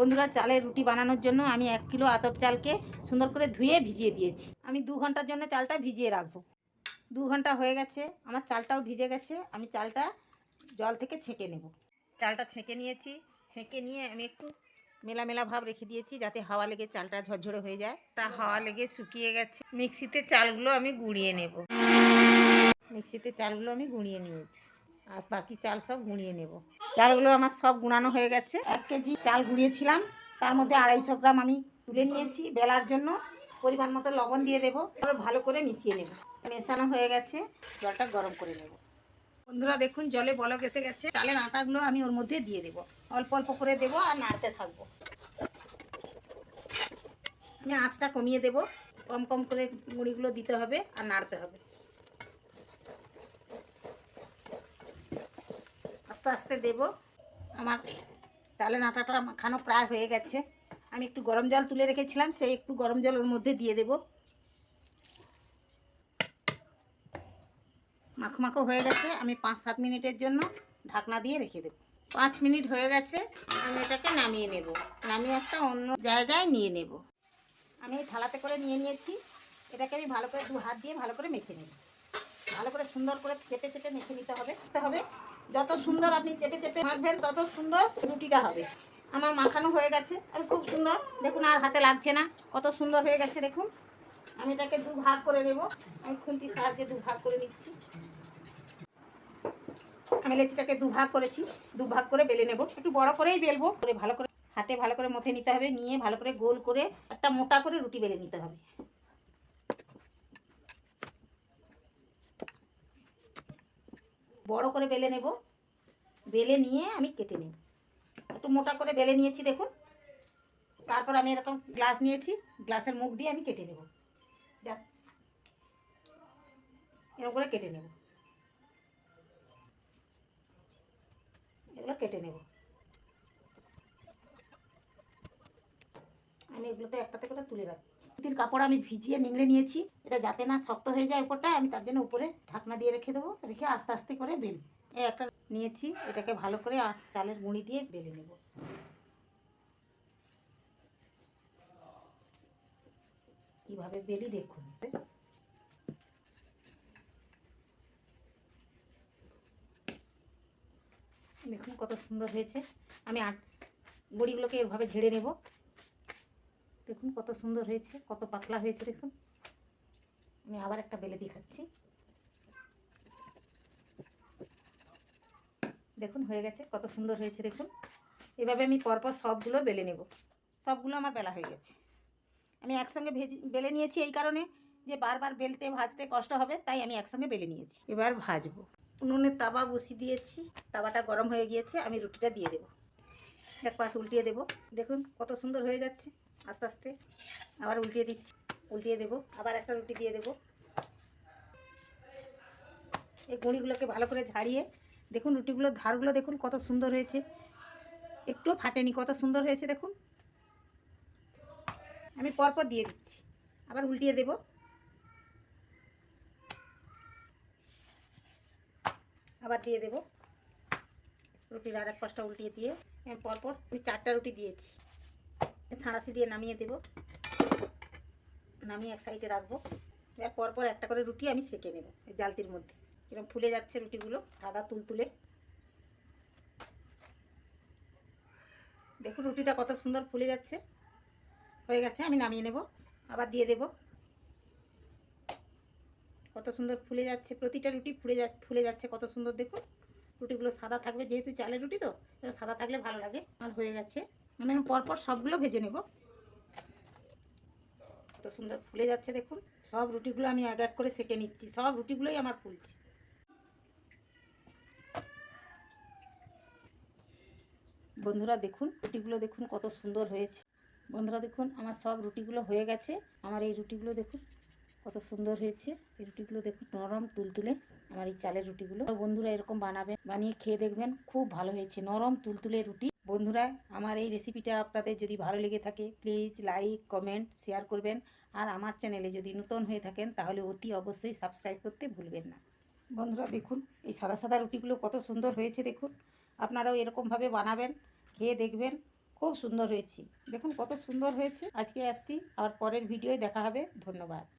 বন্ধুরা চালের রুটি বানানোর জন্য আমি এক কিলো আতপ চালকে সুন্দর করে ধুয়ে ভিজিয়ে দিয়েছি। আমি দু ঘণ্টার জন্য চালটা ভিজিয়ে রাখব। দু ঘণ্টা হয়ে গেছে, আমার চালটাও ভিজে গেছে, আমি চালটা জল থেকে ছেঁকে নেব। চালটা ছেঁকে নিয়েছি, ছেঁকে নিয়ে আমি একটু মেলা মেলা ভাব রেখে দিয়েছি যাতে হাওয়া লেগে চালটা ঝরঝরে হয়ে যায়। তা হাওয়া লেগে শুকিয়ে গেছে। মিক্সিতে চালগুলো আমি গুঁড়িয়ে নেব। মিক্সিতে চালগুলো আমি গুঁড়িয়ে নিয়েছি। আর বাকি চাল সব গুঁড়িয়ে নেব। চালগুলো আমার সব গুঁড়ানো হয়ে গেছে। এক কেজি চাল গুঁড়িয়েছিলাম। তার মধ্যে আড়াইশো গ্রাম আমি তুলে নিয়েছি বেলার জন্য। পরিমাণ মতো লবণ দিয়ে দেবো। ভালো করে মিশিয়ে নেব। মেশানো হয়ে গেছে। জলটা গরম করে নেব। বন্ধুরা, দেখুন, জলে বলক এসে গেছে। চালের আটাগুলো আমি ওর মধ্যে দিয়ে দেবো। অল্প অল্প করে দেবো আর নাড়তে থাকব। আমি আঁচটা কমিয়ে দেবো। কম কম করে মুড়িগুলো দিতে হবে আর নাড়তে হবে। আস্তে আস্তে দেব। আমার চালের আটাটা মাখানো প্রায় হয়ে গেছে। আমি একটু গরম জল তুলে রেখেছিলাম, সেই একটু গরম জল ওর মধ্যে দিয়ে দেব। মাখো হয়ে গেছে, আমি পাঁচ সাত মিনিটের জন্য ঢাকনা দিয়ে রেখে দেবো। পাঁচ মিনিট হয়ে গেছে, আমি এটাকে নামিয়ে নেব। নামিয়ে একটা অন্য জায়গায় নিয়ে নেব। আমি থালাতে করে নিয়ে নিয়েছি, এটাকে আমি ভালো করে দু হাত দিয়ে ভালো করে মেখে নেব। ভালো করে সুন্দর করে চেপে চেপে মেখে নিতে হবে। হবে। যত সুন্দর আপনি চেপে চেপে মাখবেন, তত সুন্দর রুটিটা হবে। আমার মাখানো হয়ে গেছে। আমি খুব সুন্দর। দেখুন আর হাতে লাগছে না। কত সুন্দর হয়ে গেছে, দেখুন। আমি এটাকে দু ভাগ করে নেব। আমি খুন্তির সাহায্যে দু ভাগ করে নিচ্ছি। আমি লেচিটাকে দু ভাগ করেছি। দু ভাগ করে বেলে নেব। একটু বড় করেই বেলবো। করে ভালো করে হাতে ভালো করে মথে নিতে হবে। নিয়ে ভালো করে গোল করে একটা মোটা করে রুটি বেলে নিতে হবে। বড় করে বেলে নেব। বেলে নিয়ে আমি কেটে নেব। একটু মোটা করে বেলে নিয়েছি দেখুন। তারপর আমি এরকম গ্লাস নিয়েছি। গ্লাসের মুখ দিয়ে আমি কেটে নেব। যা এরকম করে কেটে নেব। এগুলো কেটে নেব। আমি এগুলোতে একটাতে করে তুলে রাখি রুটির কাপড় আমি ভিজিয়ে নিংড়ে নিয়েছি। এটা যাতে না শক্ত হয়ে যায় উপরটা, আমি তার জন্য উপরে ঢাকনা দিয়ে রেখে দেবো। রেখে আস্তে আস্তে করে বেল। এই একটা নিয়েছি, এটাকে ভালো করে চালের গুঁড়ি দিয়ে বেলে নেব। কীভাবে বেলি দেখুন? দেখুন কত সুন্দর হয়েছে। আমি আট, বড়িগুলোকে এভাবে ঝেড়ে নেব। দেখুন কত সুন্দর হয়েছে, কত পাতলা হয়েছে দেখুন। আমি আবার একটা বেলে দেখাচ্ছি। দেখুন, হয়ে গেছে, কত সুন্দর হয়েছে দেখুন। এভাবে আমি পরপর সবগুলো বেলে নেব। সবগুলো আমার বেলা হয়ে গেছে। আমি একসঙ্গে ভেজি, বেলে নিয়েছি এই কারণে যে বারবার বেলতে, ভাজতে কষ্ট হবে, তাই আমি একসঙ্গে বেলে নিয়েছি। এবার ভাজবো। উনুনে তাওয়া বসিয়ে দিয়েছি, তাওয়াটা গরম হয়ে গিয়েছে, আমি রুটিটা দিয়ে দেবো। এক পাশ উল্টিয়ে দেবো। দেখুন কত সুন্দর হয়ে যাচ্ছে। আস্তে আস্তে আবার উল্টিয়ে দিচ্ছি। উল্টিয়ে দেবো, আবার একটা রুটি দিয়ে দেবো। এই গুঁড়িগুলোকে ভালো করে ঝাড়িয়ে, দেখুন রুটিগুলোর ধারগুলো দেখুন কত সুন্দর হয়েছে। একটুও ফাটেনি, কত সুন্দর হয়েছে দেখুন। আমি পরপর দিয়ে দিচ্ছি, আবার উল্টিয়ে দেব। আবার দিয়ে দেব। রুটির আর এক পাশটা উল্টিয়ে দিয়ে, আমি পরপর আমি চারটা রুটি দিয়েছি। সাঁড়াশি দিয়ে নামিয়ে দেব। নামিয়ে এক সাইডে রাখব। এবার পরপর একটা করে রুটি আমি সেঁকে নেব এই জালতির মধ্যে। এরকম ফুলে যাচ্ছে রুটিগুলো সাদা তুলতুলে। দেখুন রুটিটা কত সুন্দর ফুলে যাচ্ছে। হয়ে গেছে, আমি নামিয়ে নেব, আবার দিয়ে দেব। কত সুন্দর ফুলে যাচ্ছে, প্রতিটা রুটি ফুলে যা, ফুলে যাচ্ছে কত সুন্দর দেখুন। রুটিগুলো সাদা থাকবে, যেহেতু চালের রুটি তো সাদা থাকলে ভালো লাগে। আর হয়ে গেছে। আমি পরপর সবগুলো ভেজে নেব। কত সুন্দর ফুলে যাচ্ছে দেখুন। সব রুটিগুলো আমি এক এক করে সেঁকে নিচ্ছি। সব রুটিগুলোই আমার ফুলছে। বন্ধুরা দেখুন, রুটিগুলো দেখুন কত সুন্দর হয়েছে। বন্ধুরা দেখুন, আমার সব রুটিগুলো হয়ে গেছে। আমার এই রুটিগুলো দেখুন। কত সুন্দর হয়েছে। এই রুটিগুলো দেখুন, নরম তুলতুলে আমার এই চালের রুটিগুলো। বন্ধুরা এরকম বানাবেন বানিয়ে খেয়ে দেখবেন, খুব ভালো হয়েছে। নরম তুলতুলে রুটি। বন্ধুরা, আমার এই রেসিপিটা আপনাদের যদি ভালো লেগে থাকে প্লিজ লাইক কমেন্ট শেয়ার করবেন। আর আমার চ্যানেলে যদি নতুন হয়ে থাকেন, তাহলে অতি অবশ্যই সাবস্ক্রাইব করতে ভুলবেন না। বন্ধুরা, দেখুন, এই সাদা সাদা রুটিগুলো কত সুন্দর হয়েছে, দেখুন। আপনারাও এরকমভাবে বানাবেন, খেয়ে দেখবেন, খুব সুন্দর হয়েছে। দেখুন, কত সুন্দর হয়েছে। আজকে আসছি, আবার পরের ভিডিওয় দেখা হবে। ধন্যবাদ।